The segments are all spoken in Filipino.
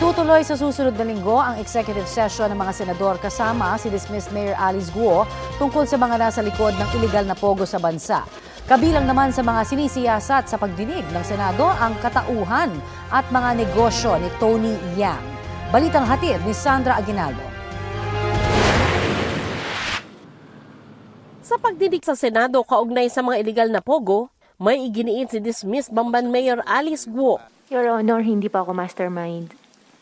Itutuloy sa susunod na linggo ang executive session ng mga senador kasama si dismissed Mayor Alice Guo tungkol sa mga nasa likod ng iligal na pogo sa bansa. Kabilang naman sa mga sinisiyasat sa pagdinig ng Senado ang katauhan at mga negosyo ni Tony Yang. Balitang hatid ni Sandra Aguinaldo. Sa pagdinig sa Senado kaugnay sa mga illegal na pogo, may iginiit si dismissed Bamban Mayor Alice Guo. Your Honor, hindi pa ako mastermind.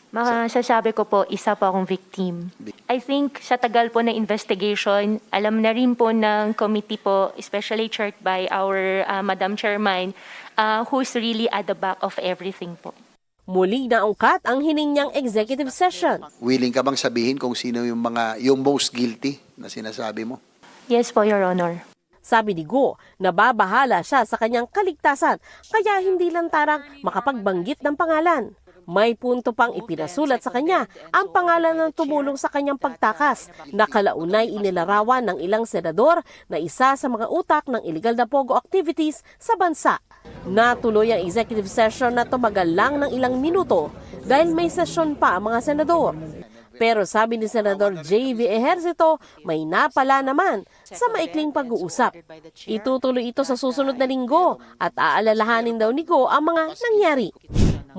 Masasabi ko po, isa po akong victim. I think sa tagal po na investigation, alam na rin po ng committee po, especially chaired by our uh, Madam Chairman, uh, who's really at the back of everything po. Muli naungkat ang hining niyang executive session. Willing ka bang sabihin kung sino yung mga yung most guilty na sinasabi mo? Yes po, Your Honor. Sabi ni Guo, nababahala siya sa kanyang kaligtasan kaya hindi lantarang makapagbanggit ng pangalan. May punto pang ipinasulat sa kanya ang pangalan ng tumulong sa kanyang pagtakas na kalaunay inilarawan ng ilang senador na isa sa mga utak ng illegal na pogo activities sa bansa. Natuloy ang executive session na tumagal lang ng ilang minuto dahil may sesyon pa ang mga senador. Pero sabi ni Senador J.V. Ejercito, may napala naman sa maikling pag-uusap. Itutuloy ito sa susunod na linggo at aalalahanin daw ni Go ang mga nangyari.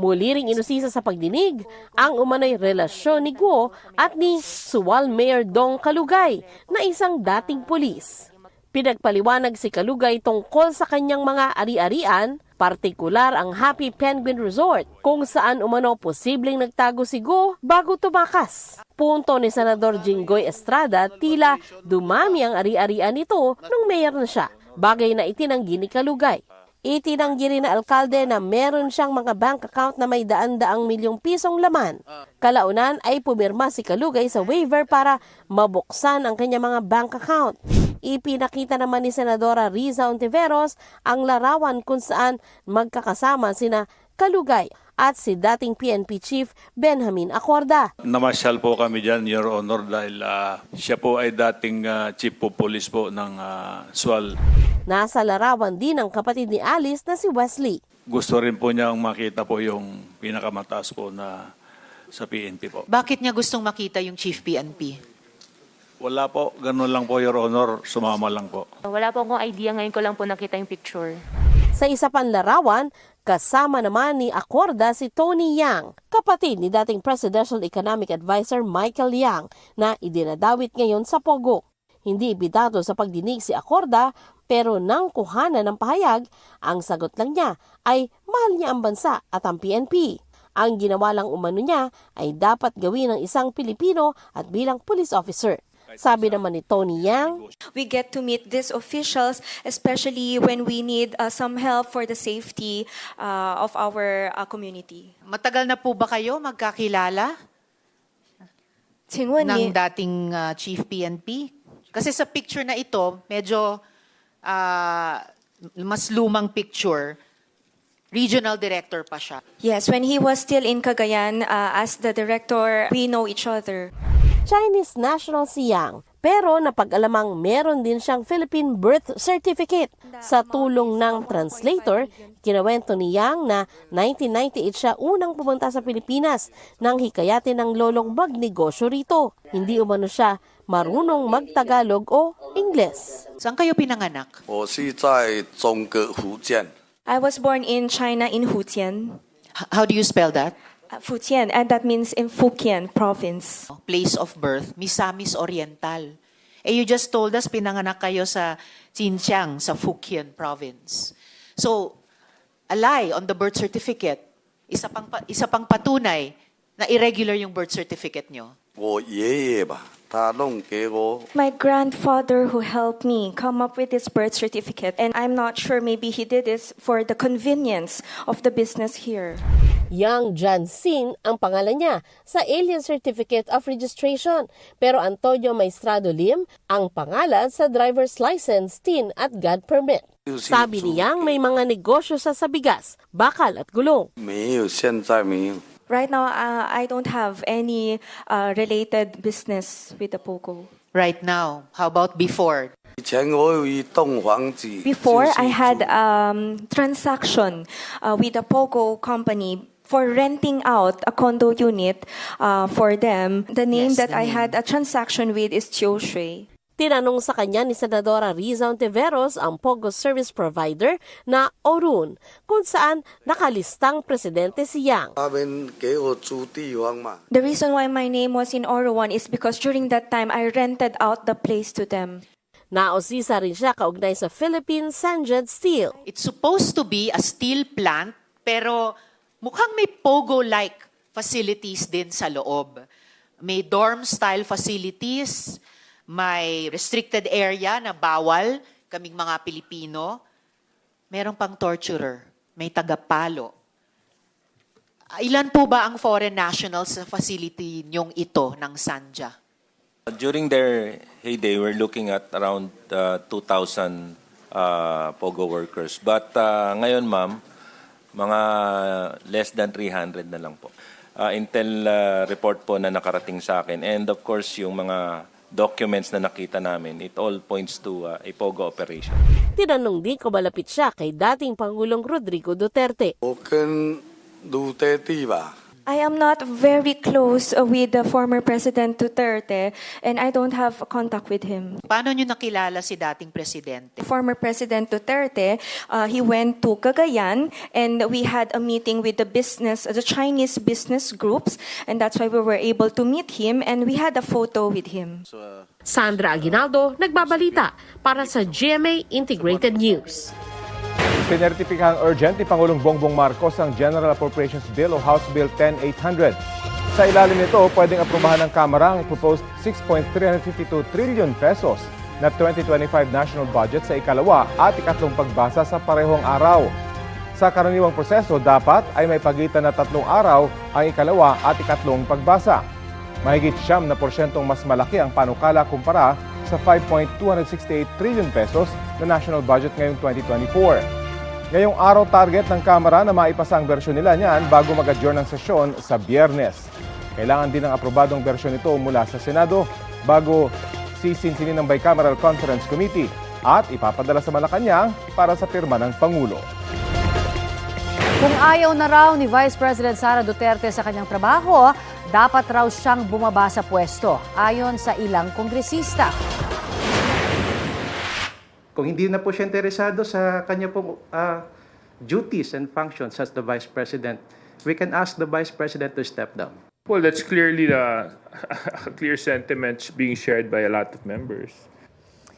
Muli ring inusisa sa pagdinig ang umano'y relasyon ni Guo at ni Suwal Mayor Dong Kalugay na isang dating pulis. Pinagpaliwanag si Kalugay tungkol sa kanyang mga ari-arian, partikular ang Happy Penguin Resort kung saan umano posibleng nagtago si Go bago tumakas. Punto ni Senador Jinggoy Estrada tila dumami ang ari-arian nito nung mayor na siya, bagay na itinanggi ni Kalugay. Itinanggi rin na alkalde na meron siyang mga bank account na may daan-daang milyong pisong laman. Kalaunan ay pumirma si Kalugay sa waiver para mabuksan ang kanyang mga bank account. Ipinakita naman ni Senadora Riza Ontiveros ang larawan kung saan magkakasama sina Kalugay at si dating PNP Chief Benjamin Acorda. Namasyal po kami dyan, Your Honor, dahil ah, siya po ay dating ah, chief po police po ng ah, SWAL. Nasa larawan din ang kapatid ni Alice na si Wesley. Gusto rin po niyang makita po yung pinakamataas po na sa PNP po. Bakit niya gustong makita yung Chief PNP? Wala po, ganun lang po, Your Honor, sumama lang po. Wala po akong idea, ngayon ko lang po nakita yung picture. Sa isa pang larawan, kasama naman ni Acorda si Tony Yang, kapatid ni dating Presidential Economic Advisor Michael Yang na idinadawit ngayon sa Pogo. Hindi ibidado sa pagdinig si Acorda pero nang kuhanan ng pahayag, ang sagot lang niya ay mahal niya ang bansa at ang PNP. Ang ginawa lang umano niya ay dapat gawin ng isang Pilipino at bilang police officer. Sabi naman ni Tony Yang, we get to meet these officials, especially when we need uh, some help for the safety uh, of our uh, community. Matagal na po ba kayo magkakilala 请问 ng 你 dating ah, Chief PNP? Kasi sa picture na ito, medyo ah, mas lumang picture. Regional director pa siya. Yes, when he was still in Cagayan uh, as the director, we know each other. Chinese national si Yang pero napag-alamang meron din siyang Philippine birth certificate. Sa tulong ng translator, kinawento ni Yang na 1998 siya unang pumunta sa Pilipinas nang hikayatin ng lolong magnegosyo rito. Hindi umano siya marunong magtagalog o Ingles. Saan kayo pinanganak? I was born in China in Hujian. How do you spell that? uh, Futian, and that means in Fujian province. Place of birth, Misamis Oriental. Eh, you just told us pinanganak kayo sa Xinjiang, sa Fukien province. So, a lie on the birth certificate, isa pang, pa- isa pang patunay na irregular yung birth certificate nyo. 我爷爷吧，他弄给我 My grandfather who helped me come up with this birth certificate, and I'm not sure maybe he did this for the convenience of the business here. Yang Jansin ang pangalan niya sa Alien Certificate of Registration. Pero Antonio Maestrado Lim ang pangalan sa driver's license, TIN at God permit. Sabi ni Yang may mga negosyo sa sabigas, bakal at gulong. 没有，现在没有。 Right now, uh, I don't have any uh, related business with the POGO. Right now. How about before? 以前我有一栋房子。 Before, 就是 I had 住 um, transaction uh, with the POGO company for renting out a condo unit uh, for them. The name Yes, that the I name. had a transaction with is Chiu Shui. Tinanong sa kanya ni Senadora Riza Ontiveros ang POGO service provider na Orun kung saan nakalistang presidente si Yang. The reason why my name was in Orun is because during that time I rented out the place to them. Naosisa rin siya kaugnay sa Philippine Sanjed Steel. It's supposed to be a steel plant pero mukhang may pogo-like facilities din sa loob. May dorm-style facilities, may restricted area na bawal kaming mga Pilipino. Meron pang torturer, may tagapalo. Ah, Ilan po ba ang foreign nationals sa facility niyong ito ng Sanja? During their heyday, we're looking at around uh, 2,000 uh, POGO workers. But uh, ngayon, ma'am, mga less than 300 na lang po. Uh, Intel uh, report po na nakarating sa akin. And of course, yung mga documents na nakita namin, it all points to uh, a POGO operation. Tinanong din kung malapit siya kay dating Pangulong Rodrigo Duterte. Oken Duterte ba? I am not very close uh, with the former President Duterte and I don't have contact with him. Paano niyo nakilala si dating presidente? Former President Duterte, uh, he went to Cagayan and we had a meeting with the business, the Chinese business groups, and that's why we were able to meet him and we had a photo with him. Sandra Aguinaldo, nagbabalita para sa GMA Integrated News. Sinertipikahang urgent ni Pangulong Bongbong Marcos ang General Appropriations Bill o House Bill 10800. Sa ilalim nito, pwedeng aprubahan ng Kamara ang proposed 6.352 trillion pesos na 2025 national budget sa ikalawa at ikatlong pagbasa sa parehong araw. Sa karaniwang proseso, dapat ay may pagitan na tatlong araw ang ikalawa at ikatlong pagbasa. Mahigit siyam na porsyentong mas malaki ang panukala kumpara sa 5.268 trillion pesos na national budget ngayong 2024. Ngayong araw target ng Kamara na maipasa ang bersyon nila niyan bago mag-adjourn ng sesyon sa biyernes. Kailangan din ng aprobadong bersyon nito mula sa Senado bago sisinsinin ng Bicameral Conference Committee at ipapadala sa Malacanang para sa pirma ng Pangulo. Kung ayaw na raw ni Vice President Sara Duterte sa kanyang trabaho, dapat raw siyang bumaba sa pwesto, ayon sa ilang kongresista. Kung hindi na po siya interesado sa kanya pong ah, duties and functions as the Vice President, we can ask the Vice President to step down. Well, that's clearly the clear sentiments being shared by a lot of members.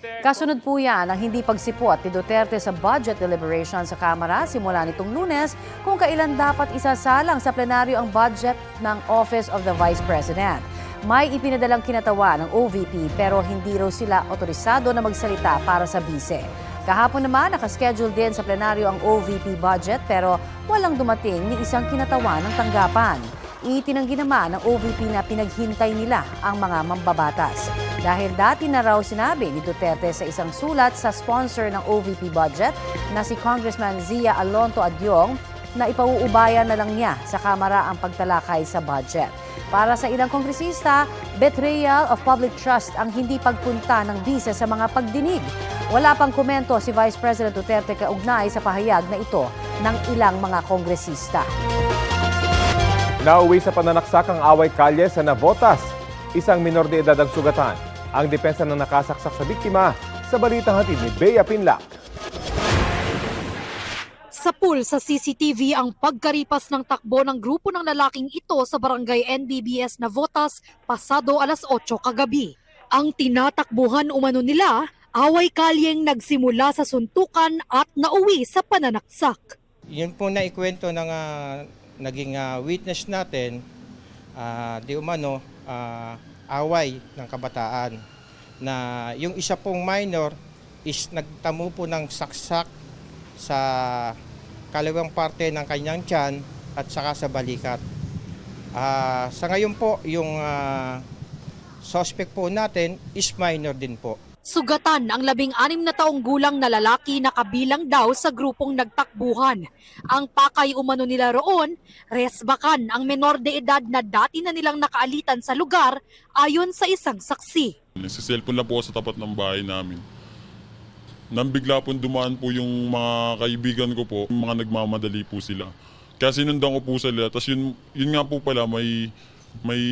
Kasunod po yan ang hindi pagsipot ni Duterte sa budget deliberation sa Kamara simula nitong lunes kung kailan dapat isasalang sa plenaryo ang budget ng Office of the Vice President. May ipinadalang kinatawa ng OVP pero hindi raw sila otorisado na magsalita para sa bise. Kahapon naman nakaschedule din sa plenaryo ang OVP budget pero walang dumating ni isang kinatawa ng tanggapan. Itinanggi naman ng OVP na pinaghintay nila ang mga mambabatas. Dahil dati na raw sinabi ni Duterte sa isang sulat sa sponsor ng OVP budget na si Congressman Zia Alonto Adyong na ipauubayan na lang niya sa Kamara ang pagtalakay sa budget. Para sa ilang kongresista, betrayal of public trust ang hindi pagpunta ng bisa sa mga pagdinig. Wala pang komento si Vice President Duterte kaugnay sa pahayag na ito ng ilang mga kongresista. Nauwi sa pananaksak ang away kalye sa Navotas. Isang minor de edad ang sugatan. Ang depensa ng nakasaksak sa biktima sa balitang hatid ni Bea Pinlac. Sa pool sa CCTV ang pagkaripas ng takbo ng grupo ng lalaking ito sa barangay NBBS Navotas pasado alas 8 kagabi. Ang tinatakbuhan umano nila, away kalyeng nagsimula sa suntukan at nauwi sa pananaksak. Yun po na ikwento ng ah, naging ah, witness natin, ah, di umano, ah, away ng kabataan. Na yung isa pong minor is nagtamo po ng saksak sa kaliwang parte ng kanyang tiyan at saka sa balikat. Ah, sa ngayon po, yung ah, suspect po natin is minor din po. Sugatan ang labing anim na taong gulang na lalaki na kabilang daw sa grupong nagtakbuhan. Ang pakay umano nila roon, resbakan ang menor de edad na dati na nilang nakaalitan sa lugar ayon sa isang saksi. Nagsiselfon lang po sa tapat ng bahay namin. Nang bigla po dumaan po yung mga kaibigan ko po, mga nagmamadali po sila. Kaya sinundan ko po sila. Tapos yun, yun nga po pala, may may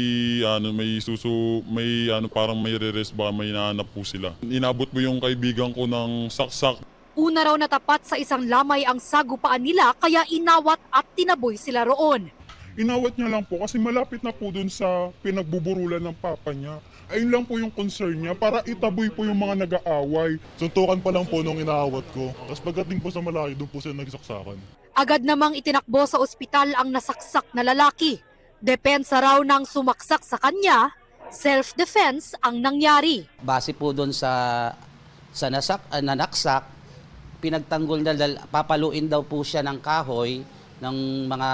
ano may susu may ano parang may re-rest ba may nahanap po sila. Inabot mo yung kaibigan ko ng saksak Una raw natapat sa isang lamay ang sagupaan nila kaya inawat at tinaboy sila roon. Inawat niya lang po kasi malapit na po dun sa pinagbuburulan ng papa niya. Ayun lang po yung concern niya para itaboy po yung mga nag-aaway. Suntukan pa lang po nung inaawat ko. Tapos pagdating po sa malayo, doon po sila nagsaksakan. Agad namang itinakbo sa ospital ang nasaksak na lalaki. Depensa raw ng sumaksak sa kanya, self-defense ang nangyari. base po doon sa sa nasak, ah, nanaksak, pinagtanggol na dal- papaluin daw po siya ng kahoy ng mga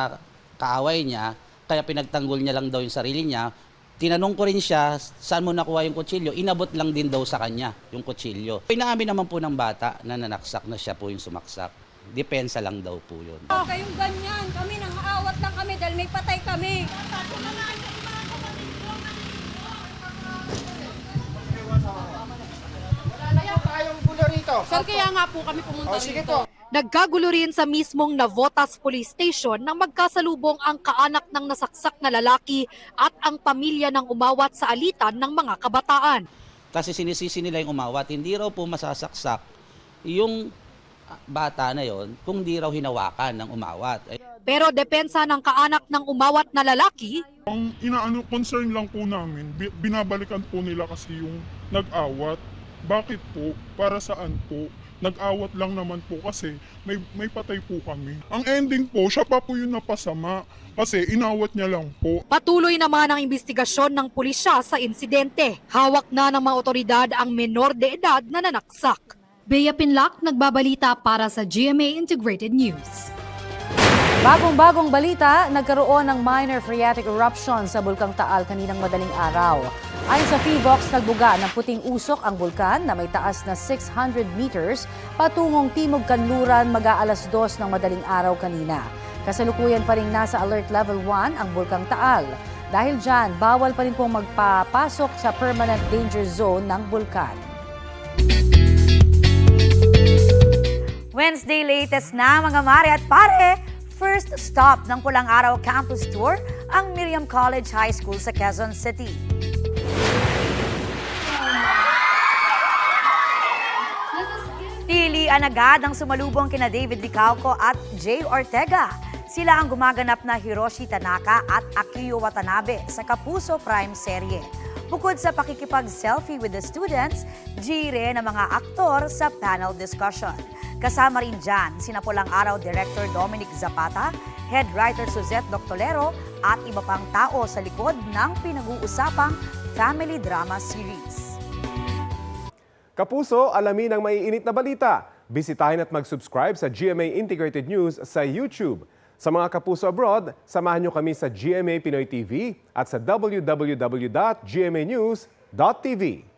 kaaway niya, kaya pinagtanggol niya lang daw yung sarili niya. Tinanong ko rin siya, saan mo nakuha yung kutsilyo? Inabot lang din daw sa kanya yung kutsilyo. Pinaamin naman po ng bata na nanaksak na siya po yung sumaksak. Depensa lang daw po yun. Kayong ganyan, kami nang aawat lang kami dahil may patay kami. Sir, kaya nga po kami pumunta dito. Nagkagulo rin sa mismong Navotas Police Station nang magkasalubong ang kaanak ng nasaksak na lalaki at ang pamilya ng umawat sa alitan ng mga kabataan. Kasi sinisisi nila yung umawat. Hindi raw po masasaksak yung bata na yon kung di raw hinawakan ng umawat. Pero depensa ng kaanak ng umawat na lalaki, Ang inaano concern lang po namin, bi- binabalikan po nila kasi yung nag-awat. Bakit po? Para saan po? Nag-awat lang naman po kasi may, may patay po kami. Ang ending po, siya pa po yung napasama kasi inawat niya lang po. patuloy naman ang investigasyon ng pulisya sa insidente. Hawak na ng mga otoridad ang menor de edad na nanaksak. Bea Pinlock, nagbabalita para sa GMA Integrated News. Bagong-bagong balita, nagkaroon ng minor phreatic eruption sa Bulkang Taal kaninang madaling araw. Ayon sa PVOX, nagbuga ng puting usok ang bulkan na may taas na 600 meters patungong Timog Kanluran mag-aalas 2 ng madaling araw kanina. Kasalukuyan pa rin nasa alert level 1 ang Bulkang Taal. Dahil dyan, bawal pa rin pong magpapasok sa permanent danger zone ng bulkan. Wednesday latest na mga mare at pare, first stop ng Pulang Araw Campus Tour ang Miriam College High School sa Quezon City. Pilian agad ang sumalubong kina David Licauco at Jay Ortega. Sila ang gumaganap na Hiroshi Tanaka at Akiyo Watanabe sa Kapuso Prime Serye. Bukod sa pakikipag-selfie with the students, G rin ang mga aktor sa panel discussion. Kasama rin dyan, sinapulang araw Director Dominic Zapata, Head Writer Suzette Doctolero at iba pang tao sa likod ng pinag-uusapang family drama series. Kapuso, alamin ang maiinit na balita. Bisitahin at mag-subscribe sa GMA Integrated News sa YouTube. Sa mga kapuso abroad, samahan nyo kami sa GMA Pinoy TV at sa www.gmanews.tv.